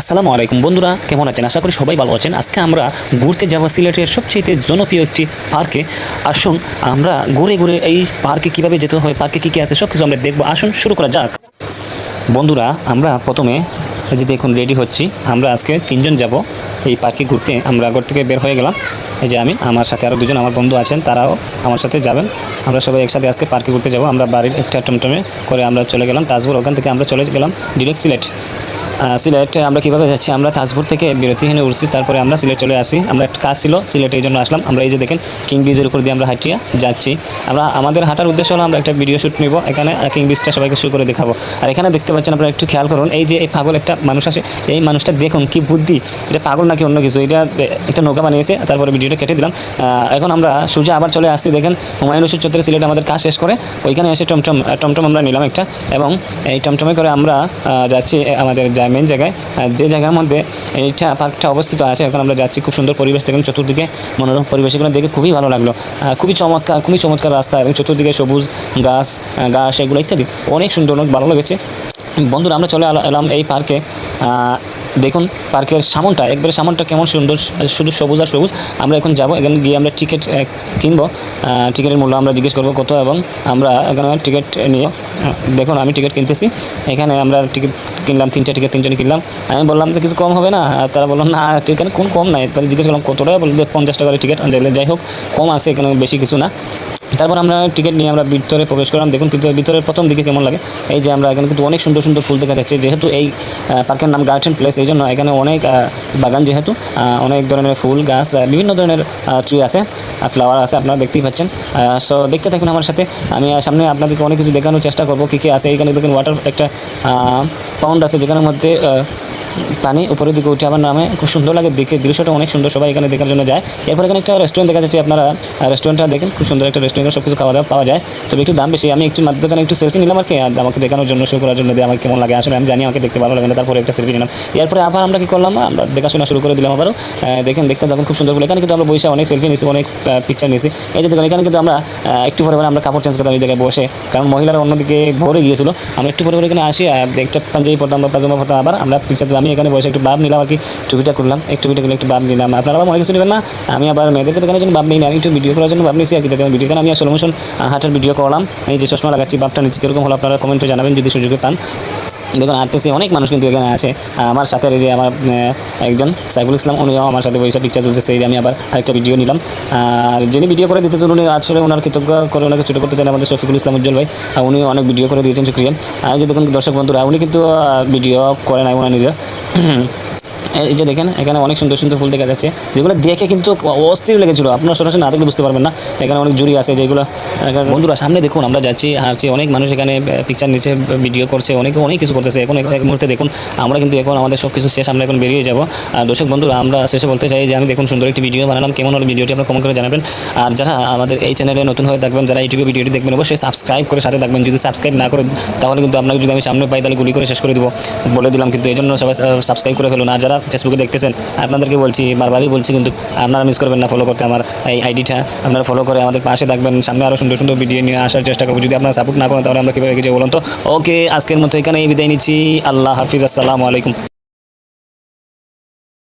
আসসালামু আলাইকুম বন্ধুরা, কেমন আছেন? আশা করি সবাই ভালো আছেন। আজকে আমরা ঘুরতে যাব সিলেটের সবচেয়ে জনপ্রিয় একটি পার্কে। আসুন, আমরা ঘুরে ঘুরে এই পার্কে কীভাবে যেতে হয় পার্কে কী কী আছে সব কিছু আমরা দেখব। আসুন, শুরু করা যাক। বন্ধুরা, আমরা প্রথমে যে দেখুন রেডি হচ্ছি। আমরা আজকে তিনজন যাব এই পার্কে ঘুরতে। আমরা ঘর থেকে বের হয়ে গেলাম। এই যে আমি, আমার সাথে আরও দুজন আমার বন্ধু আছেন, তারাও আমার সাথে যাবেন। আমরা সবাই একসাথে আজকে পার্কে ঘুরতে যাব। আমরা বাড়ির একটা টমটমে করে আমরা চলে গেলাম। তাজপুর, ওখান থেকে আমরা চলে গেলাম। ডিরেক্ট সিলেট। সিলেট আমরা কীভাবে যাচ্ছি, আমরা তাজপুর থেকে বিরতিহীনে উঠছি, তারপরে আমরা সিলেট চলে আসি। আমরা একটা কাজ ছিল, সিলেটে এই জন্য আসলাম। আমরা এই যে দেখেন কিং ব্রিজের উপর দিয়ে আমরা হাঁটিয়ে যাচ্ছি। আমরা, আমাদের হাঁটার উদ্দেশ্য হলো আমরা একটা ভিডিও শ্যুট নিব। এখানে কিং ব্রিজটা সবাইকে শুরু করে দেখাবো। আর এখানে দেখতে পাচ্ছেন আপনারা একটু খেয়াল করুন, এই যে এই পাগল একটা মানুষ আসে, এই মানুষটা দেখুন কি বুদ্ধি, এটা পাগল নাকি অন্য কিছু? এটা একটা নৌকা বানিয়েছে, তারপরে ভিডিওটা কেটে দিলাম। এখন আমরা সোজা আবার চলে আসছি দেখেন, হুমায়ুন রশিদ চত্বরে সিলেট আমাদের কাজ শেষ করে, ওইখানে এসে টমটম টমটম আমরা নিলাম একটা। এবং এই টমটমে করে আমরা যাচ্ছি আমাদের মেন জায়গায় যে জায়গার মধ্যে এইটা পার্কটা অবস্থিত আছে এখন আমরা যাচ্ছি, খুব সুন্দর পরিবেশ দেখেন, চতুর্দিকে মনোরম পরিবেশ, এগুলো দেখে খুবই ভালো লাগল। খুবই চমৎকার খুবই চমৎকার রাস্তা এবং চতুর্দিকে সবুজ গাছ গাছ এগুলো ইত্যাদি। অনেক সুন্দর, অনেক ভালো লেগেছে। বন্ধুরা, আমরা চলে এলা- এলাম এই পার্কে দেখুন পার্কের সামনটা, একবারে সামনটা কেমন সুন্দর, শুধু সবুজ আর সবুজ। আমরা এখন যাব, এখানে গিয়ে আমরা টিকিট কিনবো। টিকিটের মূল্য আমরা জিজ্ঞেস করব কত, এবং আমরা এখানে টিকিট নিয়ে দেখুন, আমি টিকিট কিনতেছি। এখানে আমরা টিকিট কিনলাম, তিনটে টিকিট তিনজনে কিনলাম। আমি বললাম যে, কিছু কম হবে না? আর তারা বলল, না টিকিট কোন কম নাই? তাহলে জিজ্ঞেস করলাম, কত টাকা? বলল পঞ্চাশ টাকার টিকিট। যাই হোক, কম আছে এখানে বেশি কিছু না। তারপর আমরা টিকিট নিয়ে আমরা ভিতরে প্রবেশ করলাম। দেখুন, ভিতরে প্রথম দিকে কেমন লাগে? এই যে আমরা এখানে কিন্তু অনেক সুন্দর সুন্দর ফুল দেখা যাচ্ছে। যেহেতু এই পার্কের নাম গার্ডেন প্লেস এই জন্য এখানে অনেক বাগান যেহেতু অনেক ধরনের ফুল, গাছ বিভিন্ন ধরনের ট্রি আছে ফ্লাওয়ার আছে, আপনারা দেখতেই পাচ্ছেন। সো দেখতে থাকুন আমার সাথে। আমি সামনে আপনাদেরকে অনেক কিছু দেখানোর চেষ্টা করব, কী কী আছে। এখানে দেখুন ওয়াটার একটা পাউন্ড আছে, যেখানের মধ্যে পানি উপরের দিকে উঠে আমার নামে। খুব সুন্দর লাগে দেখে। দৃশ্যটা অনেক সুন্দর। সবাই এখানে দেখার জন্য যায়। এরপর এখানে একটা রেস্টুরেন্ট দেখা যাচ্ছে। আপনারা রেস্টুরেন্টটা দেখেন। খুব সুন্দর একটা রেস্টুরেন্টে সব কিছু খাওয়া দাওয়া পাওয়া যায়। তবে একটু দাম বেশি। আমি একটু মাধ্যমে একটু সেলফি নিলাম আর কি। আমাকে দেখানোর জন্য শো করার জন্য দিয়ে আমাকে কেমন লাগে আসলে আমি জানি, আমাকে দেখতে ভালো লাগে না। তারপরে একটা সেলফি নিলাম। এরপরে আবার আমরা কি করলাম? আমরা দেখাশোনা শুরু করে দিলাম আবারও। দেখেন, দেখতে তখন খুব সুন্দর এখানে কিন্তু আমরা বসে অনেক সেলফি নিয়েছি অনেক পিকচার নিয়েছি এই যে দেখুন, এখানে কিন্তু আমরা একটু পরে আমরা কাপড় চেঞ্জ করতাম এই জায়গায় বসে। কারণ মহিলারা অন্যদিকে ভরে গিয়েছিল। আমরা একটু পরে এখানে আসি একটা পাঞ্জাবি পরতাম বা পাজামা পরতাম আবার। আমরা পিকচার আমি এখানে বসে একটু বাপ নিলাম আর কি, টুপিটা করলাম এক টুপিটা একটু বাপ নিলাম। আপনারা আবার মনে কিছু নেবেন না, আমি আবার মেয়েদেরকে দেখানোর জন্য বাপ নিই না, আমি একটু ভিডিও করার জন্য বাপ নিয়েছি আর কি, যাতে আমার ভিডিও আমি আসলে মোশন হাটের ভিডিও করলাম। এই যে চশমা লাগাচ্ছি, বাপটা নিচ্ছি কীরকম হলো আপনারা কমেন্টে জানাবেন, যদি সুযোগে পান। দেখুন হাঁটতেছি অনেক মানুষ কিন্তু এখানে আছে। আমার সাথে যে আমার একজন সাইফুল ইসলাম, উনিও আমার সাথে বসে পিকচার তুলছে সেই আমি আবার আরেকটা ভিডিও নিলাম। আর যিনি ভিডিও করে দিতেছেন, উনি আসলে ওনার কৃতজ্ঞ করে ওনাকে ছোটো করতে চান আমাদের শফিকুল ইসলাম উজ্জ্বল ভাই। উনি অনেক ভিডিও করে দিয়েছেন, শুক্রিয়া। আর যে দেখুন, দর্শক বন্ধুরা, উনি কিন্তু ভিডিও করে নাই ওনার নিজের। এই যে দেখেন, এখানে অনেক সুন্দর সুন্দর ফুল দেখা যাচ্ছে, যেগুলো দেখে কিন্তু অস্থির লেগেছিল। আপনার সরাসরি না দেখলে বুঝতে পারবেন না, এখানে অনেক জুড়ি আছে যেগুলো বন্ধুরা সামনে দেখুন, আমরা যাচ্ছি হারছি অনেক মানুষ এখানে পিকচার নিচে ভিডিও করছে, অনেকে অনেক কিছু করতেছে। এখন এক মুহূর্তে দেখুন, আমরা কিন্তু এখন আমাদের সব কিছু শেষ, আমরা এখন বেরিয়ে যাব। আর দর্শক বন্ধুরা, আমরা শেষে বলতে চাই যে আমি দেখুন, সুন্দর একটি ভিডিও বানালাম। কেমন হলো ভিডিওটি আপনারা কমেন্ট করে জানাবেন। আর যারা আমাদের এই চ্যানেলে নতুন হয়ে থাকবেন, যারা ইউটিউবে ভিডিওটি দেখবেন, অবশ্যই সাবস্ক্রাইব করে সাথে থাকবেন। যদি সাবস্ক্রাইব না করে তাহলে কিন্তু আপনাকে যদি আমি সামনে পাই, তাহলে গুলি করে শেষ করে দিব। বলে দিলাম কিন্তু এই জন্য সবাই সাবস্ক্রাইব করে ফেলুন। আর যারা ফেসবুকে দেখতেছেন, আপনাদেরকে বলছি, বারবারই বলছি কিন্তু আপনারা মিস করবেন না ফলো করতে আমার এই আইডিটা। আপনারা ফলো করে আমাদের পাশে থাকবেন, সামনে আরও সুন্দর সুন্দর ভিডিও নিয়ে আসার চেষ্টা করব। যদি আপনারা সাপোর্ট না করেন, তাহলে আমরা কীভাবে কিছু বলুন তো? ওকে আজকের মতো এখানে বিদায় নিচ্ছি। আল্লাহ হাফিজ, আসসালামু আলাইকুম।